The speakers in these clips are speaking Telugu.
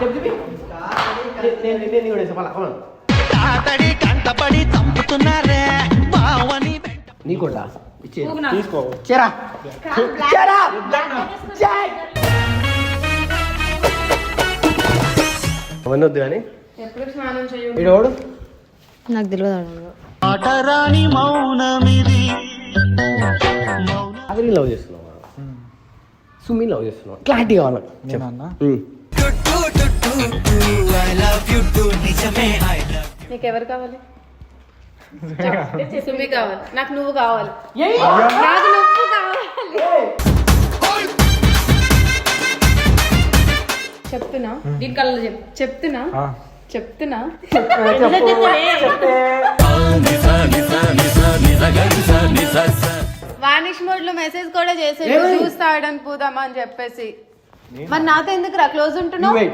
చెప్పు నేను నేను కూడా వేసా మళ్ళా. తాతడి కంటపడి చంపుతున్నారే బావని నీ కూడా. తీసుకో. చేరా. కానీ. ఎప్పుడు స్నానం చేయు? వీడోడు నాకు తెలియదు. ఆటరాని మౌనమిది. అవి లవ్ చేస్తున్నావు? సుమి లవ్ చేస్తున్నావు? క్లారిటీ కావాలి. నీకు ఎవరు కావాలి? సుమి కావాలి. నాకు నువ్వు కావాలి. నాకు నువ్వు కావాలి. చెప్తున్నా. దీని కళ్ళలో చెప్పు. చెప్తున్నా. చెప్తున్నా. వానిష్ మోడ్లో మెసేజ్ కూడా? జ్యూస్ తాగడానికి పోదామా అని చెప్పేసి. మరి నాతో ఎందుకు రా? క్లోజ్ ఉంటున్నావు? నువ్వు.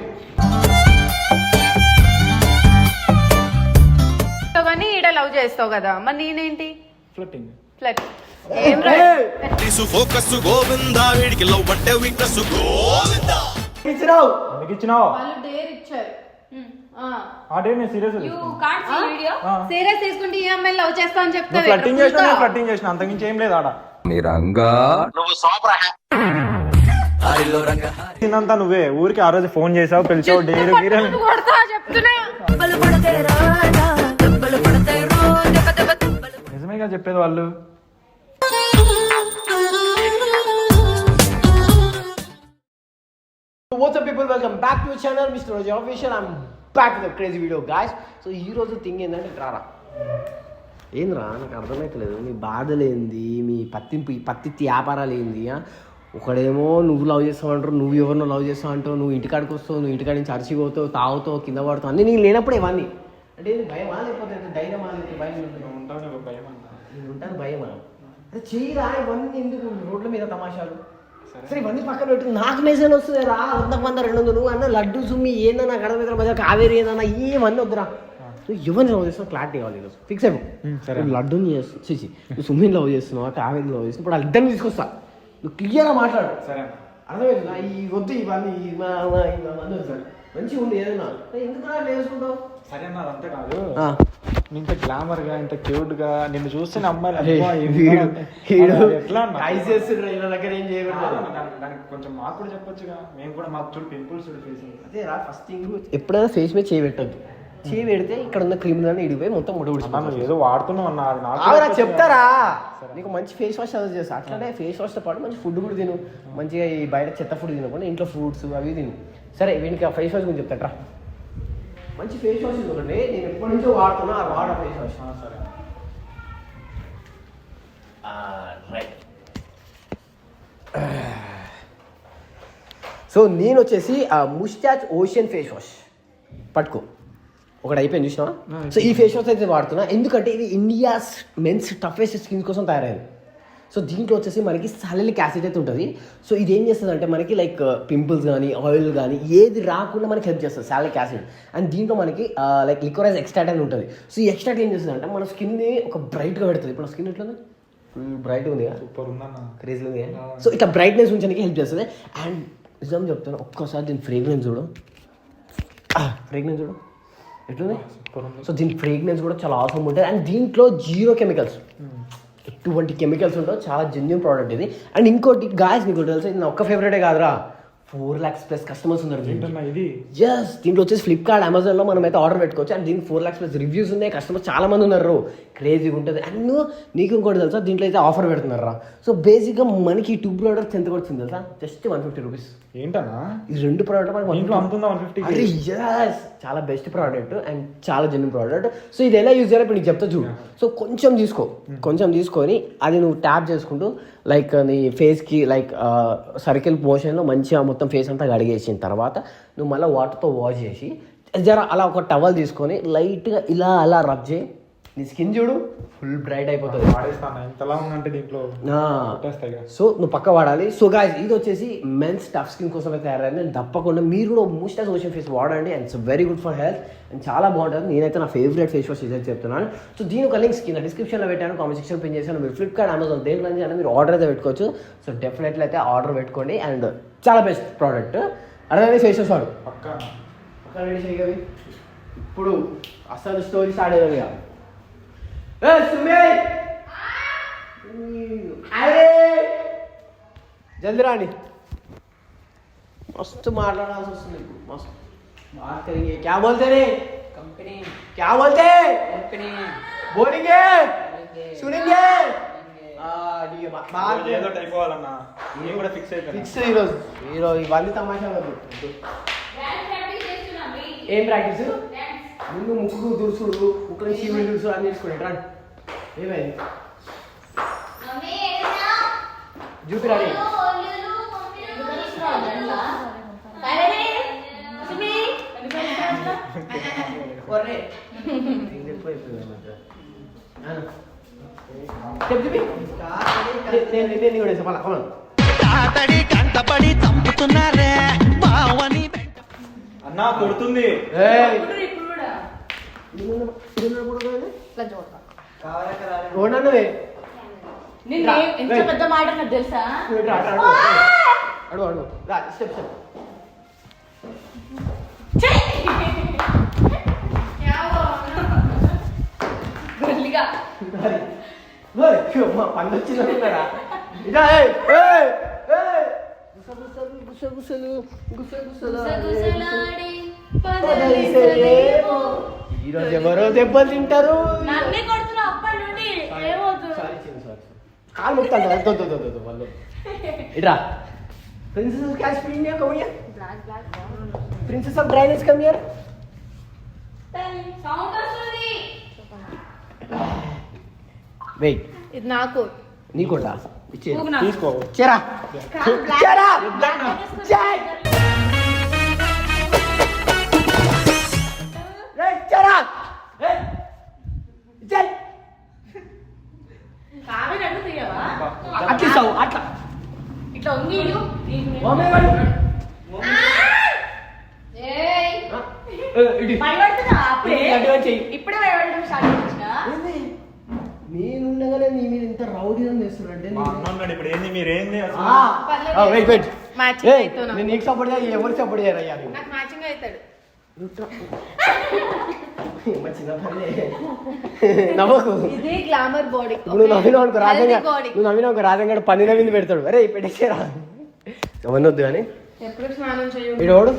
కానీ ఈడ లవ్ చేస్తావు కదా మరి నేనేంటి? ఫ్లట్టింగ్ ఫ్లట్ ఏం రా? ఫోకస్ గోవిందా వీడికి లవ్ అంటే వీక్నెస్ గోవిందా ఇచ్చినావు ఎందుకు ఇచ్చినావు వాళ్ళు డేర్ ఇచ్చారు. ఆ. డే నేను సీరియస్ సీరియస్ తీసుకుంటే ఈ అమ్మాయి లవ్ చేస్తా అని చెప్తావు నువ్వు చేసినా. చేసిన ఏం లేదు ఆడ. తిన్నంతా నువ్వే ఊరికి ఆ రోజు ఫోన్ చేసావు పిలిచావు డేరు గీరే కొడతా చెప్తున్నా. నిజమేగా చెప్పేది వాళ్ళు. What's up people welcome back to channel mister రోజు official I'm back the crazy video guys so ఈ రోజు థింగ్ ఏంటంటే రారా ఏంద్రా నాకు అర్థమవుతలేదు మీ బాధలేంది? మీ పత్తి పత్తి వ్యాపారాలు ఏంది? ఒకడేమో నువ్వు లవ్ చేస్తావు అంటారు నువ్వు ఎవరినో లవ్ చేస్తావు అంటావు నువ్వు ఇంటికాడికి వస్తావు నువ్వు ఇంటికాడి నుంచి అరిచిపోతావు తాగుతావు కింద పడతావు అన్నీ నీకు లేనప్పుడు ఇవన్నీ. అంటే ఏంది భయమా లేకపోతే ఏంది? ధైర్యమా లేకపోతే భయం ఉంటాను భయమా? అరే చెయ్యిరా ఇవన్నీ ఎందుకు? రోడ్ల మీద తమాషాలు. సరే. ఇవన్నీ పక్కన పెట్టి. నాకు మెసేజ్ వస్తుంది రా. వందకు వంద రెండు వందలు. అన్న లడ్డు సుమ్మి ఏందన్నా గడప మీద మధ్య కావేరి ఏందన్నా ఏమన్నీ వద్దురా. నువ్వు ఎవరిని లవ్ చేస్తున్నావు క్లారిటీ కావాలి ఈరోజు. ఫిక్స్ అయిపో. లడ్డుని చేస్తున్నావు చూసి నువ్వు సుమ్మిని లవ్ చేస్తున్నావు కావేరిని లవ్ చేస్తున్నావు? ఇప్పుడు వాళ్ళిద్దరిని తీసుకొస్తా. నువ్వు క్లియర్గా మాట్లాడు. సరే అన్న. అర్థమైందా? ఈ వద్దు ఇవన్నీ మంచిగా ఉండి ఏదైనా. ఎందుకు రా వేసుకుంటావు సరే అన్న అదంతా కాదు. ఇంత గ్లామర్గా ఇంత క్యూట్గా నిన్ను చూస్తే అమ్మాయిలు ఎట్లా దగ్గర ఏం చేయకూడదు. దానికి- కొంచెం మాకు కూడా చెప్పొచ్చుగా. మేము కూడా మాకు చూడు పింపుల్స్ చూడు ఫేస్ అదే రా ఫస్ట్ థింగ్ ఎప్పుడైనా ఫేస్ మీద చేయి పెట్టద్దు. చేయి పెడితే ఇక్కడ ఉన్న క్రిమినల్ అని ఇడిపోయి మొత్తం ముడి అన్న నువ్వు ఏదో వాడుతున్నావు అన్న అది నాకు ఆవిడ చెప్పొచ్చుగా. చెప్తారా? నీకు మంచి ఫేస్ వాష్ సజెస్ట్ చేస్తా. అట్లనే ఫేస్ వాష్తో పాటు మంచి ఫుడ్ కూడా తిను. మంచిగా ఈ బయట చెత్త ఫుడ్ తినకుండా ఇంట్లో ఫ్రూట్స్ అవి తిను. సరే వీనికి ఆ ఫేస్ వాష్ గురించి చెప్తాట్రా మంచి ఫేస్ వాష్ ఒకటి. నేను ఎప్పటి నుంచో వాడుతున్నా ఆ వాడ ఫేస్ వాష్ సరే. రైట్ సో నేను వచ్చేసి ఆ ముస్టాచ్ ఓషియన్ ఫేస్ వాష్ పట్టుకో. ఒకటి అయిపోయింది చూసినా సో ఈ ఫేస్ వాష్ అయితే వాడుతున్నా. ఎందుకంటే ఇది ఇండియాస్ మెన్స్ టఫెస్ట్ స్కిన్ కోసం తయారైంది. సో దీంట్లో వచ్చేసి మనకి సలలిక్ యాసిడ్ అయితే ఉంటుంది. సో ఇది ఏం చేస్తుంది అంటే మనకి లైక్ పింపుల్స్ కానీ ఆయిల్ కానీ ఏది రాకుండా మనకి హెల్ప్ చేస్తుంది సాలిక్ యాసిడ్ అండ్ దీంట్లో మనకి లైక్ లిక్వరైజ్ ఎక్స్ట్రాక్ట్ అని ఉంటుంది. సో ఈ ఎక్స్ట్రాక్ట్ ఏం చేస్తుంది అంటే మన స్కిన్ని ఒక బ్రైట్గా పెడుతుంది. ఇప్పుడు స్కిన్ ఎట్లుంది? బ్రైట్గా ఉంది సూపర్ క్రేజీ ఉంది సో ఇట్లా బ్రైట్నెస్ ఉంచడానికి హెల్ప్ చేస్తుంది. అండ్ నిజం చెప్తాను ఒక్కసారి దీని ఫ్రేగ్రెన్స్ చూడు. ఫ్రేగ్రెన్స్ చూడు. ఎట్లుంది? సో దీని ఫ్రేగ్రెన్స్ కూడా చాలా అవసరం ఉంటుంది అండ్ దీంట్లో జీరో కెమికల్స్ ఎటువంటి కెమికల్స్ ఉండవు. చాలా జెన్యున్ ప్రోడక్ట్ ఇది. అండ్ ఇంకోటి గాయస్ నీకు తెలుసు? ఇది నా ఒక్క ఫేవరెటే కాదురా. ఫోర్ ల్యాక్స్ ప్లస్ కస్టమర్స్ ఉన్నారు ఇది? ఎస్ దీంట్లో వచ్చేసి ఫ్లిప్కార్ట్ అమెజాన్లో మనం అయితే ఆర్డర్ పెట్టుకోవచ్చు. అండ్ దీనికి ఫోర్ ల్యాక్స్ ప్లస్ రివ్యూస్ ఉన్నాయి. కస్టమర్స్ చాలా మంది ఉన్నారు. క్రేజీగా ఉంటుంది. అండ్ నీకు ఇంకోటి తెలుసా? దీంట్లో అయితే ఆఫర్ పెడుతున్నారా సో బేసిక్గా మనకి ఈ టూ ప్రోడక్ట్స్ ఎంత పడుతుంది తెలుసా? జస్ట్ వన్ ఫిఫ్టీ రూపీస్ ఏంటన్నా? ఈ రెండు ప్రోడక్ట్ మనకి ఇంట్లో అమ్ముతుందా వన్ ఫిఫ్టీ అరే yes! చాలా బెస్ట్ ప్రోడక్ట్ అండ్ చాలా జెన్యున్ ప్రోడక్ట్ సో ఇది ఎలా యూజ్ చేయాలో ఇప్పుడు నీకు చెప్తా చూడు. సో కొంచెం తీసుకో. కొంచెం తీసుకొని అది నువ్వు ట్యాప్ చేసుకుంటూ లైక్ నీ ఫేస్కి లైక్ సర్కిల్ పోర్షన్లో మంచిగా మొత్తం ఫేస్ అంతా కడిగేసిన తర్వాత నువ్వు మళ్ళీ వాటర్తో వాష్ చేసి జర అలా ఒక టవల్ తీసుకొని లైట్గా ఇలా అలా రబ్ చేయి. నీ స్కిన్ చూడు ఫుల్ బ్రైట్ అయిపోతుంది. వాడేస్తాను? ఎంతలా ఉందంటే దీంట్లో. సో నువ్వు పక్క వాడాలి. సో గాయస్ ఇది వచ్చేసి మెన్స్ టఫ్ స్కిన్ కోసం అయితే తయారైంది. అండ్ తప్పకుండా మీరు కూడా మూస్టాస్ ఓషన్ ఫేస్ వాడండి. And it's very good for health and చాలా బాగుంటుంది. నేనైతే నా ఫేవరెట్ ఫేస్ వాష్ ఇదే చెప్తున్నాను. సో దీని ఒక లింక్స్ కింద డిస్క్రిప్షన్లో పెట్టాను. కామెంట్ సెక్షన్ పిన్ చేశాను. మీరు ఫ్లిప్కార్ట్ అమెజాన్ దేంట్లో అయినా మీరు ఆర్డర్ అయితే పెట్టుకోవచ్చు. సో డెఫినెట్లీ అయితే ఆర్డర్ పెట్టుకోండి. అండ్ చాలా బెస్ట్ ప్రోడక్ట్ అదే ఫేస్ వాష్ వాడు. పక్కా. ఇప్పుడు అసలు స్టోరీ స్టార్ట్ అయ్యారు ఇక ఏ సుమే అరే జల్దీ రాండి मस्त మాట్లాడాల్సి వస్తుంది ఇప్పుడు మస్తు बात करेंगे क्या बोलते रे कंपनी क्या बोलते कंपनी बोलेंगे सुनेंगे हाँ, ठीक है बा- बात ఏదో టైప్ అవ్వాలన్నా నేను కూడా ఫిక్స్ అయిపోయాను ఫిక్స్ ఈరోజు ఈరోజు ఇవన్నీ తమాషా వద్దు ఏం ప్రాక్టీస్ ముందు ముక్కు దురుసుడు ముక్కులో చీమిడి దురుసుడు అని నేర్చుకోండి రండి. ఏమైంది తాతడి కంటపడి చంపుతున్నారే బావని అన్నా కొడుతుంది. ఓడన్నవే. నిన్న ఏం- ఎంత పెద్ద మాట నాకు తెలుసా? అడుగు అడుగు రా స్టెప్ స్టెప్. గొల్లిగా మా పండు వచ్చిందనుకున్నారా ఈరోజు ఎవరో దెబ్బలు తింటారు. నన్నే అప్పటి నుండి ఏమవుతుంది కాలు ముక్తాను వాళ్ళు. ఇట్రా. Princess of Kashmir come here black black princess of drainage come here sound వస్తుంది. వెయిట్ ఇది నాకు. నీ కూడా. తీసుకో. చేరా చేరా చేయి రేయ్, చేరా ఏయ్, చేయి. కావ్య నన్ను తీయవా? అట్లా ఇస్తావు అట్లా. ఇట్లా ఉంది. ఇప్పుడే? నేనుండగానే నీ మీద ఇంత అన్న ఉన్నాడు ఇప్పుడు ఏంది మీరు? ఏంది వెయిట్. నేను నీకు సపోర్ట్ చేయాలి ఎవరికి సపోర్ట్ మ్యాచింగ్ అవుతాడు మా చిన్న పల్లె నవ్వకు. ఇది గ్లామర్ బాడీ నువ్వు నవ్వినావు అనుకో రాజంగా నువ్వు నవ్వినావు అనుకో రాజంగా పని నవ్వింది పెడతాడు. అరే పెట్టేసేరా అవన్నొద్దు కానీ ఎప్పుడు స్నానం చేయు వీడోడు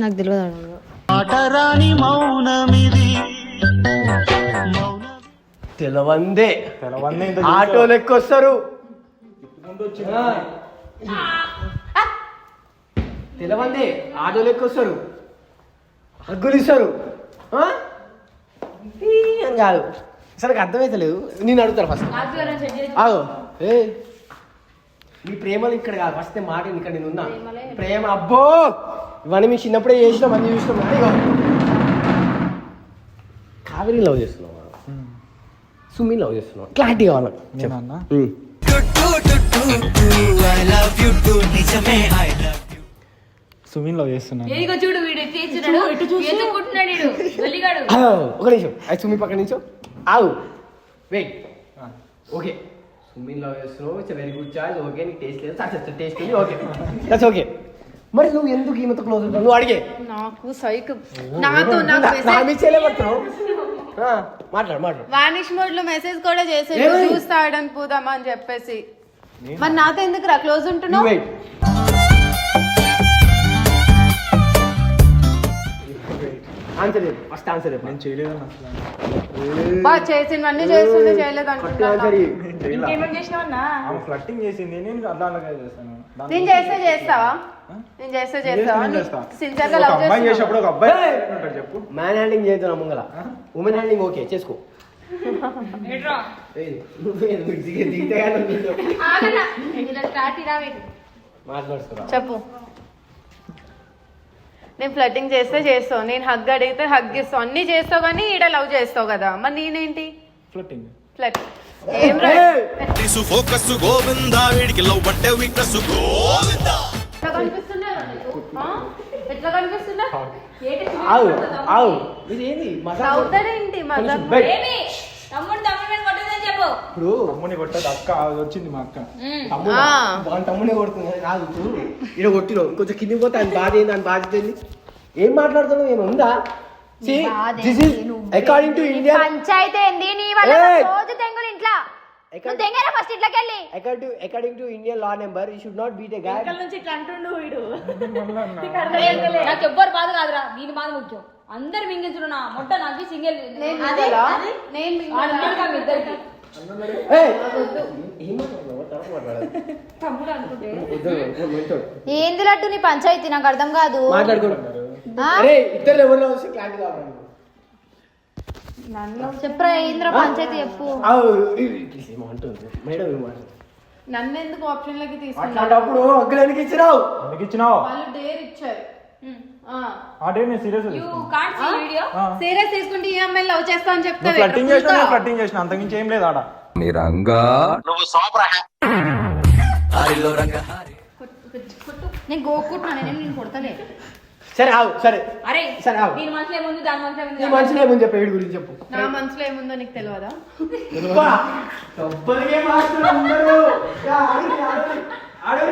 నాకు తెలియదు ఆటరాని మౌనమిది. మౌన తెలవందే. ఇంత ఆటో లెక్క వస్తారు ముందు వచ్చింది తెలవందే. ఆటో లెక్క వస్తారు హగ్గులు ఇస్తారు అని కాదు. అసలు అర్థమైతలేదు నేను అడుగుతాను ఫస్ట్ ఆగు. ఏ? నీ ప్రేమలు ఇక్కడ కాదు. ఫస్ట్ నేను మాట విను, ఇక్కడ నేను ఉన్నా. ప్రేమ అబ్బో! ఇవన్నీ మీ చిన్నప్పుడే చేసినాం అన్ని చూసినాం. కానీ ఇగో. కావేరి లవ్ చేస్తున్నావు సుమి లవ్ చేస్తున్నావు. క్లారిటీ కావాలి. నేనన్నా ఉమ్. సుమిన్లో చేస్తున్నాను ఏదిగో చూడు వీడు తీర్చున్నాడు ఎందుకుంటున్నాడు వీడు? గల్లిగాడు. ఒక నిమిషం. అది సుమి పక్క నిమిషం ఆగు. వెయిట్. ఓకే. సుమిన్ లవ్ చేస్తున్నావు it's very good choice okay నీకు టేస్ట్ లేదు. సక్సెస్ టేస్ట్ ఉంది. ఓకే. దట్స్ ఓకే మరి నువ్వు ఎందుకు ఈమెతో క్లోజ్ ఉంటావు నువ్వు అడిగే. నాకు సైక్ నాకు నాకు నా మెసేజ్ చేయలేబడుతున్నావు ఆ, మాట్లాడు మాట్లాడు. వానిష్ మోడ్లో మెసేజ్ కూడా చేసాడు ఏమని? చూస్తాడని పోదామా అని చెప్పేసి మరి నాతో ఎందుకు రా క్లోజ్ ఉంటున్నావు ఆన్సర్ చెప్పు. ఫస్ట్ ఆన్సర్ చెప్పు. నేను అసలు. బా చేసినవన్నీ చేస్తుండే చేయలేదు ఫస్ట్ ఆన్సర్ అనుకుంటా ఇంకేమేం చేసినావన్నా? ఆమె ఫ్లట్టింగ్ చేసింది. నేను అట్లా అలాగే చేస్తాను. నేను చేస్తే చేస్తావా? నేను చేస్తే చేస్తావా? నేను చేస్తా. సిన్సియర్గా ఒక లవ్ అమ్మాయి చేస్తున్నావు? చేసేప్పుడు ఒక అబ్బాయి ఏయ్! ఉంటాడు చెప్పు. మ్యాన్ హ్యాండింగ్ చేద్దాం ముంగల. ఉమెన్ హ్యాండింగ్ ఓకే చేసుకో. ఏయ్, నువ్వే నువ్వు దిగే దిగితే కానీ నువ్వు ఆగనా? ఇలా స్టార్ట్ ఇలా వెయిట్. మాట్లాడుతున్నా చెప్పు నేను ఫ్లటింగ్ చేస్తే చేస్తావు నేను హగ్ అడిగితే హగ్ ఇస్తావు అన్ని చేస్తావు కానీ ఈడ లవ్ చేస్తావు కదా. మరి నేనేంటి? ఫ్లట్టింగ్ ఫ్లట్ ఏం ఫోకస్ గోవిందా వీడికి లవ్ అంటే వీక్నెస్. గోవిందా ఎట్లా కనిపిస్తున్నా? ఏంటి మజా. తమ్ముడు తమ్ముడు మీద కొట్టదని చెప్పు. ఇప్పుడు అమ్మని కొట్టదు అక్క అది వచ్చింది మా అక్క. తమ్ముడు? తమ్ముడే కొడుతుంది? కాదు ఇప్పుడు ఇక్కడ కొట్టినావు కొంచెం కిందికి పోతే ఆయన బాధ ఏంది? ఆయన బాధ్యత ఏంది? ఏం మాట్లాడుతున్నావు? This is according to India panchayati ఏంది? నీ వల్ల! రోజు తెంగులు ఇంట్లో. ఫస్ట్ ఇంట్లోకి వెళ్ళి according to according to Indian law number you should not beat a guy నాకు ఎవ్వరు బాధ కాదురా. దీని బాధ ముఖ్యం. అందరు మింగించున్నా మొట్ట నాకు సింగిల్ ఇద్దరికి. తమ్ముడు అనుకుంటే. ఏంది లడ్డు నీ పంచాయతీ నాకు అర్థం కాదు. చెప్పరా ఏంద్రా పంచాయతీ చెప్పు. నన్ను ఎందుకు ఆప్షన్లోకి అట్లాంటప్పుడు అగ్గులనికి ఇచ్చినావు? ఇచ్చినావు? వాళ్ళు డేర్ ఇచ్చారు. ఆ. ఆ డే నేను serious you can't see video serious తీసుకుంటే ఈ అమ్మాయిని లవ్ చేస్తా అని చెప్తావు? ఫ్లట్టింగ్ చేసినా నేను ఫ్లట్టింగ్ చేసిన ఏం లేదు ఆడ. నేను గోక్కుంటున్నాను నేను నేను కొడతలే. సరే ఆవు సరే. అరే సరే ఆవు దీని మనసులో ఏముంది? దాని మనసులో నీ ఏముంది ఏముంది చెప్పు ఏడు గురించి చెప్పు. నా మనసులో ఏముందో నీకు తెలియదా తప్పనికే అందరూ. ఆడు,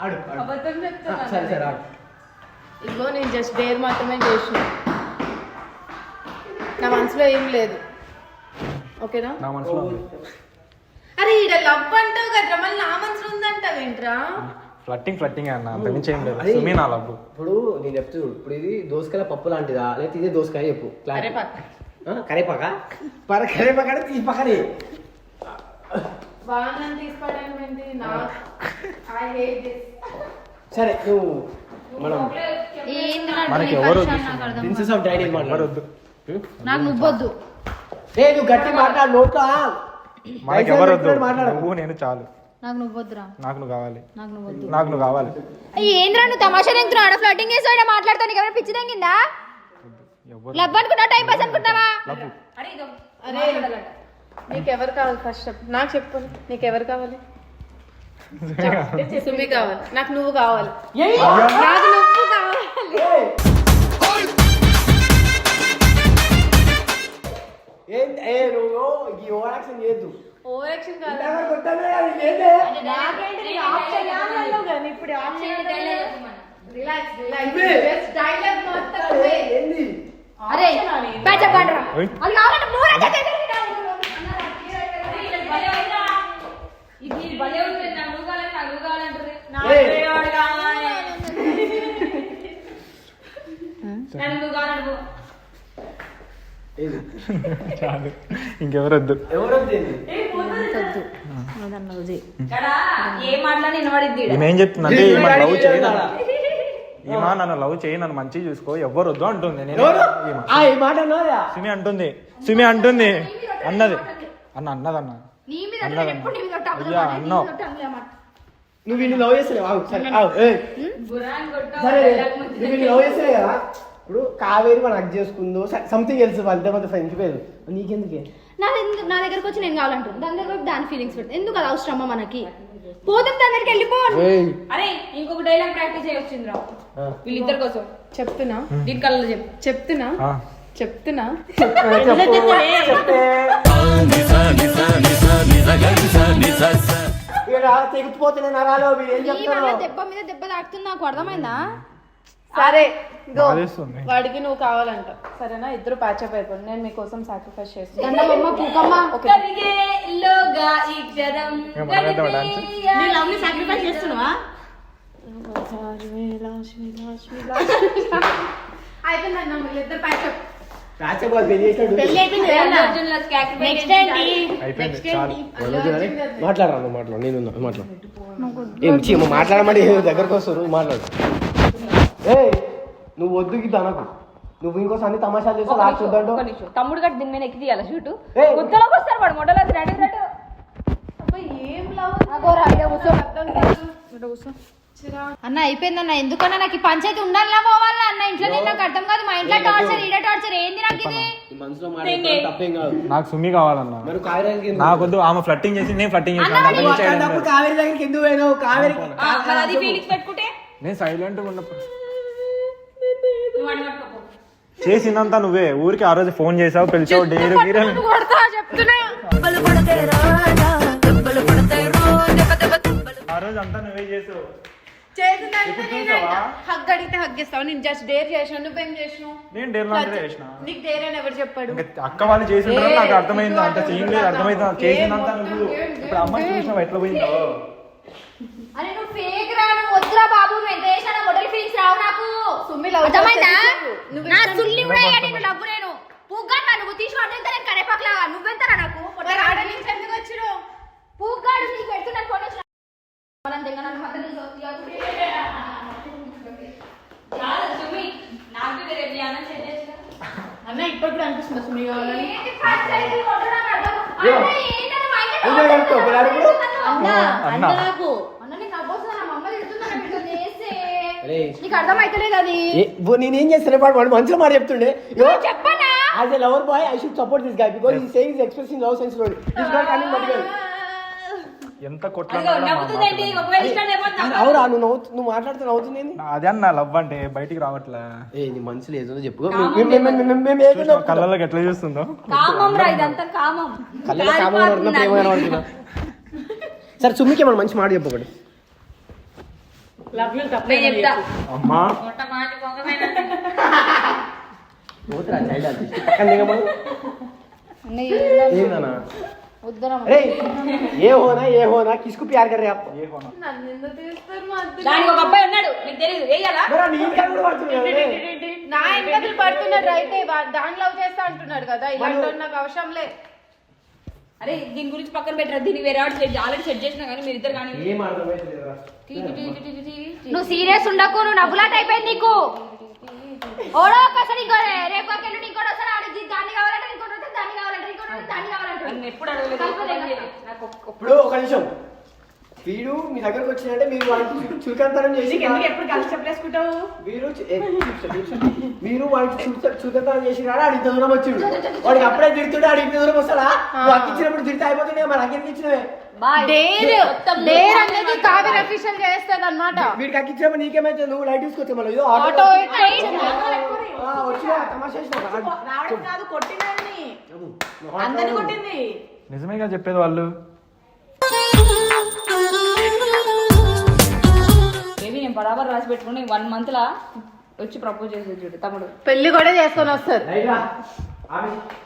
ఆడు. అబద్ధం చెప్తున్నా సరే సరే ఆడు ఇదిగో నేను జస్ట్ డేర్ మాత్రమే చేసిన. నా మనసులో ఏం లేదు. ఓకేనా? నా మనసులో ఉంది. అరే ఈడ లవ్ అంటావు కదరా మళ్ళీ నా మనసులో ఉందంటావు ఏంట్రా ఫ్లట్టింగ్ ఫ్లట్టింగ్ అన్న అంతకుమించి ఏం లేదు. సుమి నా లవ్ ఇప్పుడు నేను చెప్తూ ఇప్పుడు ఇది దోసకాయ పప్పు లాంటిదా? లేకపోతే ఇదే దోసకాయ చెప్పు. కరేపాకు. ఆ, కరేపాక? పర కరేపాక అంటే తీసి పక్కనే బాగా తీసుకోవడానికి ఏంటి? నా ఐ హేట్ దిస్ సరే నువ్వు మనం మనకి ఎవరు నాకు అర్థం ప్రిన్సెస్ ఆఫ్ డాడీ మాట్లాడొద్దు నాకు నువ్వొద్దు. గట్టి మాట్లాడు నోట్లా మనకి ఎవరు వద్దు. నువ్వు నేను చాలు. నాకు నువ్వొద్దురా. నాకు నువ్వు కావాలి. నాకు నువ్వొద్దు. నాకు నువ్వు కావాలి. ఏంద్రా నువ్వు తమాషా తింటున్నావు ఆడ ఫ్లటింగ్ చేసి ఆడ మాట్లాడతాను నీకు ఎవరైనా పిచ్చి తగ్గిందా టైం పాస్ అనుకుంటావా లవ్ అరే ఇదో అరే నీకెవరు కావాలి ఫస్ట్ చెప్పు. నాకు చెప్పు. నీకెవరు కావాలి? సుమి కావాలి. నాకు నువ్వు కావాలి. నాకు నువ్వు కావాలి. ఏం ఏ నువ్వు ఈ ఓవర్ యాక్షన్ చేయొద్దు. ఓవర్ యాక్షన్ కాదు. ఇంతవరకు కొట్టనే అది లేదే. నాకేంటి నీ ఆప్షన్ కావాలన్నావు కదా ఇప్పుడు ఆప్షన్ రిలాక్స్ రిలాక్స్ ఇవే. జస్ట్ డైలాగ్ మాత్రమే ఏంది? అరే ఓయ్. అది కావాలంటే మూడే చెప్పేసి ఇది భలే ఉంటుంది నాకు నువ్వు కావాలి నాకు నువ్వు కావాలంటుంది ఏయ్. నన్ను నువ్వు కావాలంటు ఏది చాలు. ఇంకెవరు వద్దు. ఎవరు వద్దేంది ఇక్కడ ఏం. ఈమె ఈమె లవ్ డాడీ చేయి చేయాలా? ఈమె నన్ను లవ్ చేయి నన్ను మంచిగా చూసుకో ఎవరు? వద్దు అంటుంది నేను సుమి అంటుంది. సుమి అంటుంది. అన్నది. అన్న అన్నదన్న. నీ మీద అన్నదన్న. ఎప్పుడు నీ మీద ఒట్టు? అబద్ధం అయ్యా ఆడే, నీ అన్నావు మీద ఒట్టు అబద్ధం ఆడే. నువ్వు లవ్ చేస్తలేవు? ఆగు, సరే. నువ్వు లవ్ చేస్తలే కదా? ఇప్పుడు కావేరి మన హక్ చేసుకుందో సంథింగ్ తెలుసు వాళ్ళ మధ్య ఫ్రెండ్స్ పేరు నీకెందుకే? నా దగ్గర నా దగ్గరకు వచ్చి నేను కావాలంటుంది. దాని దగ్గర దాని ఫీలింగ్స్ పెడతా. ఎందుకు అది అవసరమా మనకి? పోతాం దాని దగ్గరికి వెళ్ళిపో. ఏయ్. అరే ఇంకొక డైలాగ్ ప్రాక్టీస్ చేయొచ్చిందిరా. ఆ. వీళ్ళిద్దరి కోసం. చెప్తున్నా. దీని కళ్ళలో చెప్పు. చెప్తున్నా. ఆ. చెప్తున్నా. నరాలు మీరు ఏం చెప్తారు? దెబ్బ మీద దెబ్బ తాకుతుంది నాకు అర్థమైందా? సరే గో బాధేస్తుంది. వాడికి నువ్వు కావాలంట. సరేనా? ఇద్దరు ప్యాచప్ అయిపోయింది నేను మీకోసం సాక్రిఫైస్ చేస్తాను లోగా ఈ క్షణం లవ్ని సాక్రిఫైస్ చేస్తున్నావా? అయిపోయిందన్న వీళ్ళిద్దరు ప్యాచప్ రాచబాబు పెళ్ళి చేసినాడు నెక్స్ట్ ఏంటి? అయిపోయింది చాలు. మాట్లాడరా నువ్వు మాట్లాడు నేను ఉన్నా, మాట్లాడు ఏం చీ, నువ్వు మాట్లాడమంటే ఏదో దగ్గరకు వస్తారు నువ్వు మాట్లాడు. ఏ నువ్వు వద్దు అనకు. నువ్వు ఇంకోసారి అన్ని తమాషాలు చేస్తే లాస్ట్ నిమిషం. తమ్ముడు గట్టి దీని మీద ఎక్కి తీయాలి? షూట్. గుత్తలోకి వస్తారు వాడు మొడలో రెడీ రెడీ. అన్న అయిపోయిందన్న. ఎందుకన్నా నాకు పంచాయతీ ఉండాలా పోవాలా అన్న ఇంట్లో నేను నాకు అర్థం కాదు. మా ఇంట్లో టార్చర్ ఈడ టార్చర్ ఏంది నాకు ఇది? నాకు సుమి కావాలన్న. నాకొద్దు. ఆమె ఫ్లట్టింగ్ చేసి నేను ఫ్లట్టింగ్ చేసి కావేరి దగ్గరికి ఎందుకు పోయినావు? కావేరి మరి అది ఫీలింగ్స్ పెట్టుకుంటే? నేను సైలెంట్ ఉన్నప్పుడు. చేసిందంతా నువ్వే. ఊరికి ఆ రోజు ఫోన్ చేసావు పిలిచావు డేరు గీరే ఆ రోజు అంతా నువ్వే చేసావు? హగ్ అడిగితే హగ్ ఇస్తావు నేను జస్ట్ డేర్ చేసిన నువ్వేం చేసినావు? నేను డేర్ లాంటిదే చేసిన. నీకు డేర్ అని ఎవరు చెప్పాడు? అక్క వాళ్ళు చేసి ఉంటారు ఏ, నాకు అర్థమైంది అంత సీన్ లేదు అర్థమైంది చేసినంత నువ్వు. ఇప్పుడు అమ్మాయి ఏం, చూసినావు ఎట్లా పోయిందో? అరే నువ్వు ఫేక్ రా నువ్వు వద్దురా బాబు నువ్వు ఎంత చేసినా మోడల్ ఫీలింగ్స్ రావు నాకు. సుమ్మి love అర్థమైందా? నా సుల్లి కూడా అయ్యా నేను లవ్వు నేను. పూగ్గాడు నా నువ్వు తీసి పడితే నేను కరేపాకులాగా నువ్వెంతరా నాకు? ఎందుకు వచ్చినావు? పూగ్గాడు నీకు పెడుతున్నాను ఫోన్ వచ్చిన? వాళ్ళని దిగ నన్ను కాదు, సుమి, నాకు రేపు ధ్యానం చేసేసిన. అన్న ఇప్పుడు కూడా అనిపిస్తుంది సుమ్మి కావాలని? ఏంటి పంచాయతీ కొట్టడం నాకు అర్థం. అన్న, ఏంటన్నా మా అన్న, నీకు నాకు అర్థమైతలేదు అది. నేనేం చేస్తాను వాడు వాడు మంచిగా మాట చెప్తుండే. చెప్పనా? As a lover boy I should support this guy because ఈ saying is expressing love sense road this guy coming మటికల్ ఎంత లేకపోతే నవ్వు. అవురా నువ్వు మాట్లాడుతూ నవ్వుతుంది? అదే అన్న లవ్ అంటే బయటికి రావట్లే. ఏ నీ మనసులో ఏదో చెప్పు. కళ్ళలోకి ఎట్లా చూస్తుందో? కామం రా ఇదంతా కామం. కళ్ళలో కామం కనబడుతున్నా, ప్రేమ. సరే సుమ్మికి ఏమన్నా మంచి మాట చెప్పు ఒకటి. ఏ హోనా ఏ హోనా? కిసుకు ప్యార్ ఒక అబ్బాయి ఉన్నాడు మీకు తెలియదు అయితే దాని లవ్ చేస్తా అంటున్నాడు కదా ఇలాంటి నాకు అవసరం లేదు అరే దీని గురించి పక్కన పెట్టరా? దీనికి వేరే వాడు సెట్ ఆల్రెడీ సెట్ చేసినా కానీ మీరు ఇద్దరు కానీ ఏం అర్థమైతలేదురా నువ్వు సీరియస్ ఉండకు నువ్వు నవ్వులాట అయిపోయింది నీకు. ఓడో ఒకసారి ఇంకో రేపు ఆడి దాన్ని కావాలంటే ఇంకోటి దాన్ని కావాలంటే ఇంకోటి దాన్ని కావాలంటే ఎప్పుడు అడగలేదు నాకు ఇప్పుడు ఒక నిమిషం. వీడు మీ దగ్గరకు వచ్చినట్టే మీరు వాడికి చు- చులకనతనం చేసి ఎప్పుడు కలిసి చెప్పలేసుకుంటావు? చూపిస్తా. మీరు వాడికి చులక- చులకనతనం చేసి రాడా అడిగి దూరం వచ్చిండు. వాడికి అప్పుడే తిడుతుండే అడిగి దూరం వస్తాడా? అక్కి ఇచ్చినప్పుడు తిడితే అయిపోతుండే మరి అక్కడికి ఇచ్చినవే? వీడికి అక్కి ఇచ్చినప్పుడు నీకేమైతే నువ్వు లైట్ తీసుకొచ్చా మళ్ళీ? ఆటో వచ్చినా తమాషా చేసినా. కొట్టింది. నిజమేగా చెప్పేది వాళ్ళు? నేను బరాబర్ రాసి పెట్టుకుని వన్ మంత్ లా వచ్చి ప్రపోజ్ చేసేది చూడు తమ్ముడు పెళ్ళి కూడా చేసుకొని వస్తారు రైట్ రా. ఆమె